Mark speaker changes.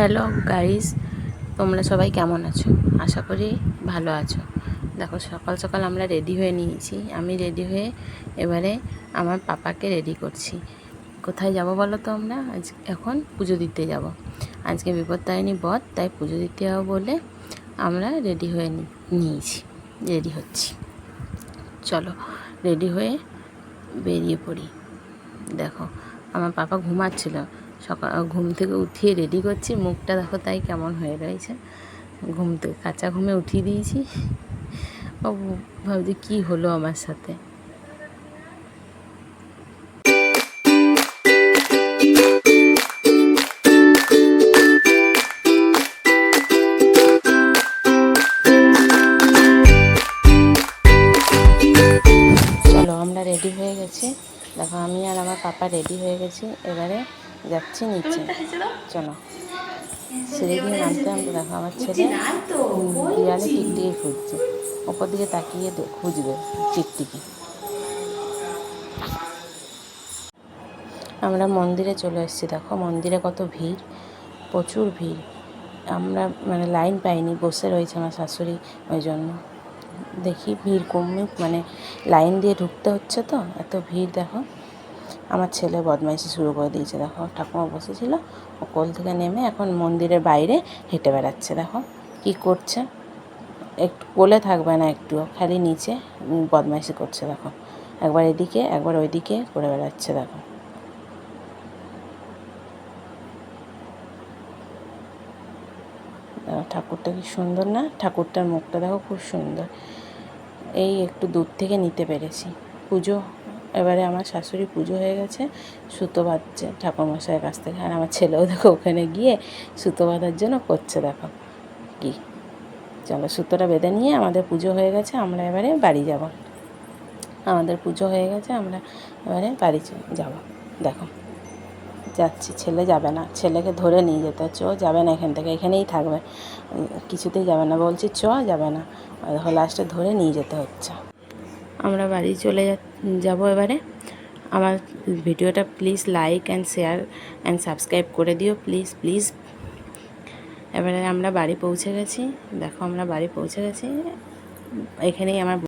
Speaker 1: Hello guys, তোমরা সবাই কেমন আছো? আশা করি ভালো আছো। দেখো, সকাল সকাল আমরা রেডি হয়ে নিয়েছি। আমি রেডি হয়ে এবারে আমার পাপাকে রেডি করছি। কোথায় যাব বলো তো আমরা? আজ এখন পুজো দিতে যাব। আজকে বিপত্তারিণী বধ, তাই পুজো দিতে যাব বলে আমরা রেডি হয়ে নিয়েছি, রেডি হচ্ছি। চলো, রেডি হয়ে বেরিয়ে পড়ি। দেখো, আমার পাপা ঘুমাচ্ছিল। সকাল ঘুম থেকে উঠিয়ে রেডি করছি। মুখটা দেখো তাই কেমন হয়ে রয়েছে। ঘুম থেকে কাঁচা ঘুমে উঠিয়ে দিয়েছি। ভাবছি কী হলো আমার সাথে। আমরা রেডি হয়ে গেছি। দেখো, আমি আর আমার পাপা রেডি হয়ে গেছি। এবারে যাচ্ছি নিচে। চলো। সিঁড়ি দিয়ে নামতে নামতে দেখো আমার ছেলে দেয়ালে টিকটিকি খুঁজছে ওপর দিকে তাকিয়ে খুঁজবে টিকটিকি আমরা মন্দিরে চলে এসেছি। দেখো মন্দিরে কত ভিড়, প্রচুর ভিড়। আমরা মানে লাইন পাইনি, বসে রয়েছে আমার শাশুড়ি ওই জন্য। দেখি ভিড় কমুক মানে লাইন দিয়ে ঢুকতে হচ্ছে তো, এত ভিড় দেখো। আমার ছেলে বদমাইশি শুরু করে দিয়েছে, দেখো। ঠাকুমা বসেছিল, ও কোল থেকে নেমে এখন মন্দিরের বাইরে হেঁটে বেড়াচ্ছে, দেখো। কি করছে? একটু কোলে থাকবে না একটুও খালি নিচে বদমাইশি করছে, দেখো। একবার এদিকে, একবার ওইদিকে করে বেড়াচ্ছে দেখো, ঠাকুরটা কি সুন্দর না? ঠাকুরটার মুখটা দেখো খুব সুন্দর। এই একটু দূর থেকে নিতে পেরেছি। পুজো এবারে আমার শাশুড়ি পুজো হয়ে গেছে, সুতো বাঁধছে ঠাকুরমশাইয়ের কাছ থেকে। আর আমার ছেলেও দেখো ওখানে গিয়ে সুতো বাঁধার জন্য করছে, দেখো কি। চলো সুতোটা বেঁধে নিয়ে আমাদের পুজো হয়ে গেছে, আমরা এবারে বাড়ি যাব। আমাদের পুজো হয়ে গেছে, আমরা এবারে বাড়ি চ- যাব। দেখো, যাচ্ছি, ছেলে যাবে না, ছেলেকে ধরে নিয়ে যেতে ও যাবে না এখান থেকে, এখানেই থাকবে। কিছুতেই যাবে না, বলছি চ, যাবে না। দেখো লাস্টে ধরে নিয়ে যেতে হচ্ছে। আমরা বাড়ি চলে যাব এবারে। আমার ভিডিওটা please like and share and subscribe করে দিও প্লিজ প্লিজ এবারে আমরা বাড়ি পৌঁছে গেছি। দেখো আমরা বাড়ি পৌঁছে গেছি। এখানেই আমার